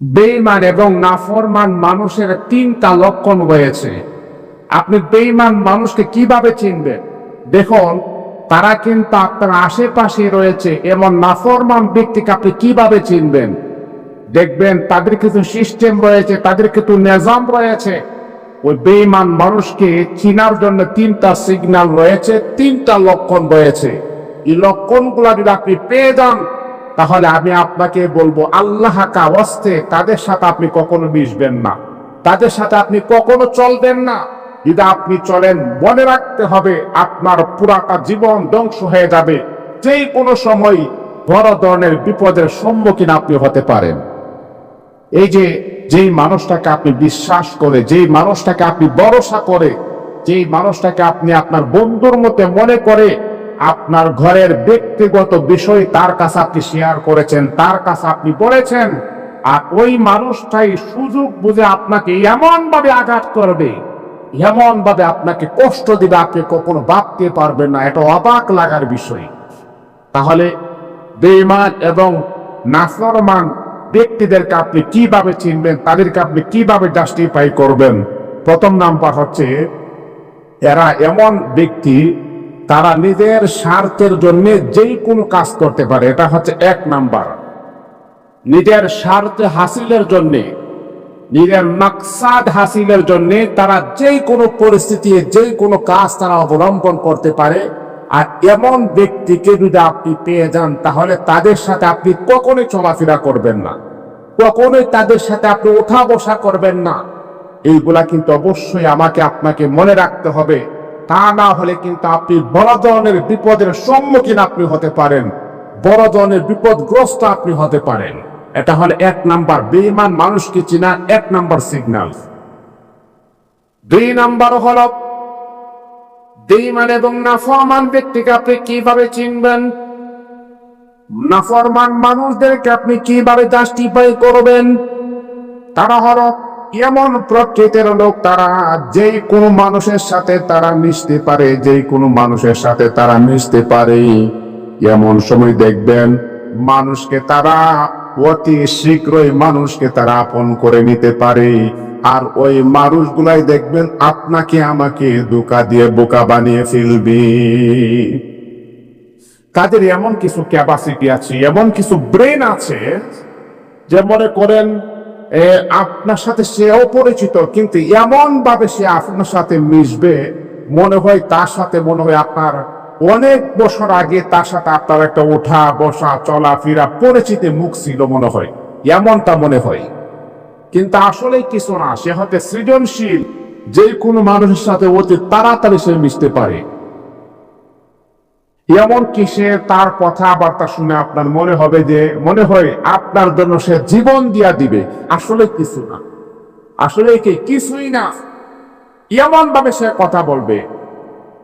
বেইমান এবং নাফরমান মানুষের তিনটা লক্ষণ রয়েছে। আপনি বেইমান মানুষকে কীভাবে চিনবেন? দেখুন, তারা কিন্তু আপনার আশেপাশে রয়েছে, এমন নাফরমান ব্যক্তিকে আপনি কীভাবে চিনবেন? দেখবেন, তাদের কিছু সিস্টেম রয়েছে, তাদের কিছু নিজাম রয়েছে। ওই বেইমান মানুষকে চিনার জন্য তিনটা সিগন্যাল রয়েছে, তিনটা লক্ষণ রয়েছে। এই লক্ষণগুলো যদি আপনি পেয়ে যান তাহলে আমি আপনাকে বলব আল্লাহ কাওয়াস্তে তাদের সাথে আপনি কখনো মিশবেন না। তাদের সাথে আপনি কখনো চলবেন না। যদি আপনি চলেন, মনে রাখতে হবে আপনার পুরাটা জীবন ধ্বংস হয়ে যাবে। যেই কোনো সময় বড় ধরনের বিপদের সম্মুখীন আপনি হতে পারেন। এই যে, যেই মানুষটাকে আপনি বিশ্বাস করে, যেই মানুষটাকে আপনি ভরসা করে, যেই মানুষটাকে আপনি আপনার বন্ধুর মতে মনে করে আপনার ঘরের ব্যক্তিগত বিষয় তার কাছে আপনি শেয়ার করেছেন, তার কাছে আপনি বলেছেন, আর ওই মানুষটাই সুযোগ বুঝে আপনাকে এমন ভাবে আঘাত করবে এমন ভাবে আপনাকে কষ্ট দিবে, আপনি কখনো ভাবতে পারবেন না, এটা অবাক লাগার বিষয়। তাহলে বেঈমান এবং নাসরমান ব্যক্তিদেরকে আপনি কীভাবে চিনবেন, তাদেরকে আপনি কীভাবে জাস্টিফাই করবেন? প্রথম নাম্বার হচ্ছে, এরা এমন ব্যক্তি তারা নিজের স্বার্থের জন্য যেই কোনো কাজ করতে পারে, এটা হচ্ছে এক নাম্বার। নিজের স্বার্থ হাসিলের জন্য, নিজের মাকসাদ হাসিলের জন্য তারা যেই কোনো পরিস্থিতি যেই কোনো কাজ তারা অবলম্বন করতে পারে। আর এমন ব্যক্তিকে যদি আপনি পেয়ে যান, তাহলে তাদের সাথে আপনি কখনোই চলাফেরা করবেন না। কখনোই তাদের সাথে আপনি ওঠা বসা করবেন না। এইগুলা কিন্তু অবশ্যই আমাকে, আপনাকে মনে রাখতে হবে। তা না হলে কিন্তু আপনি বড় ধরনের বিপদের সম্মুখীন আপনি হতে পারেন। বড় ধরনের বিপদগ্রস্ত আপনি হতে পারেন। এটা হলো এক নাম্বার বেইমান মানুষকে চিনা এক নাম্বার সিগন্যাল দুই নাম্বার হলো বেইমান এবং নাফরমান ব্যক্তিকে আপনি কীভাবে চিনবেন? নাফরমান মানুষদেরকে আপনি কীভাবে জাস্টিফাই করবেন? তারা হলো এমন প্রকৃতির লোক তারা, যেই কোনো মানুষের সাথে তারা মিশতে পারে যে কোনো মানুষের সাথে তারা মিশতে পারে। এমন সময় দেখবেন, মানুষকে তারা অতি শীঘ্রই মানুষকে তারা আপন করে নিতে পারে। আর ওই মানুষগুলাই দেখবেন, আপনাকে আমাকে ধোকা দিয়ে বোকা বানিয়ে ফেলবে। তাদের এমন কিছু ক্যাপাসিটি আছে, এমন কিছু ব্রেন আছে, যে মনে করেন আপনার সাথে সে অপরিচিত কিন্তু এমন ভাবে সে আপনার সাথে মিশবে, মনে হয় তার সাথে, মনে হয় আপনার অনেক বছর আগে তার সাথে আপনার একটা ওঠা, বসা, চলাফেরা, পরিচিতি মুখ ছিল মনে হয়, এমনটা মনে হয়। কিন্তু আসলে কিছু না, সে হতে সৃজনশীল, যে কোনো মানুষের সাথে অতি তাড়াতাড়ি সে মিশতে পারে। এমন কি সে তার কথাবার্তা শুনে আপনার মনে হবে যে, মনে হয় আপনার জন্য সে জীবন দিয়া দিবে। আসলে কিছু না। আসলে কি? কিছুই না। এমন ভাবে সে কথা বলবে।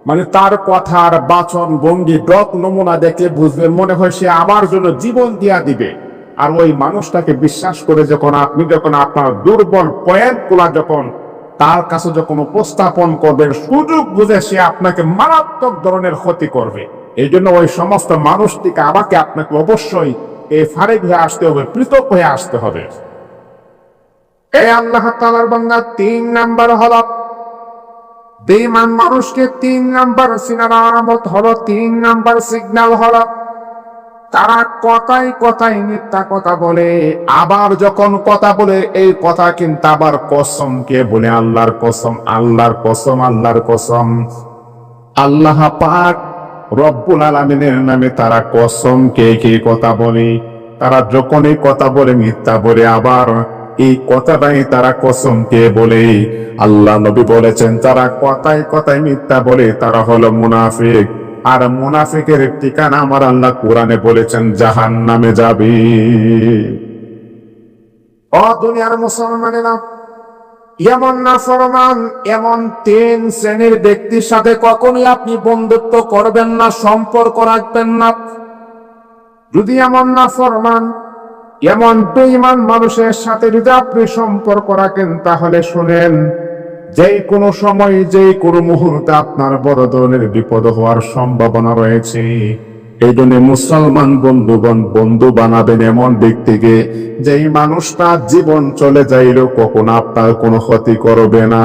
মানে তার কথার বাচন, ভঙ্গি, ডক, নমুনা দেখে বুঝবে, মনে হয় সে আমার জন্য জীবন দিয়া দিবে। আর ওই মানুষটাকে বিশ্বাস করে যখন আপনি, যখন আপনার দুর্বল পয়েন্টগুলা যখন তার কাছে যখন উপস্থাপন করবেন, সুযোগ বুঝে সে আপনাকে মারাত্মক ধরনের ক্ষতি করবে। এই জন্য ওই সমস্ত মানুষ থেকে আমাকে আপনাকে অবশ্যই এই ফারেক হয়ে আসতে হবে, পৃথক হয়ে আসতে হবে। এই আল্লাহ তালার বাংলা তিন নাম্বার হল বেমান মানুষকে তিন নাম্বার সিনার আরামত হলো, তিন নাম্বার সিগন্যাল হলো। তারা কথাই কথাই মিথ্যা কথা বলে, আবার যখন কথা বলে, এই কথা কিন্তু আবার কসম কে বলে? আল্লাহর কসম আল্লাহর কসম আল্লাহর কসম। আল্লাহ পাক রব্বুল আলমিনের নামে তারা কসম কে কে কথা বলে, তারা যখনই কথা বলে মিথ্যা বলে, আবার এই কথাটাই তারা কসম কে বলে। আল্লাহ নবী বলেছেন, তারা কথায় কথায় মিথ্যা বলে, তারা হলো মুনাফিক। আর মুনাফিকের ঠিকানা আমার আল্লাহ কোরআনে বলেছেন জাহান নামে যাবে। ও দুনিয়ার মুসলমানেরা এমন না ফরমান এমন তিন শ্রেণির ব্যক্তির সাথে কখনোই আপনি বন্ধুত্ব করবেন না, সম্পর্ক রাখবেন না। যদি এমন না ফরমান এমন বেইমান মানুষের সাথে যদি আপনি সম্পর্ক রাখেন, তাহলে শুনেন যে কোনো সময় যে কোনো মুহূর্তে আপনার বড় ধরনের বিপদ হওয়ার সম্ভাবনা রয়েছে। এই জন্য মুসলমান বন্ধুগণ, বন্ধু বানাবেন এমন ব্যক্তিকে যেই মানুষটা জীবন চলে যাইলেও কখনো আপনার কোনো ক্ষতি করবে না।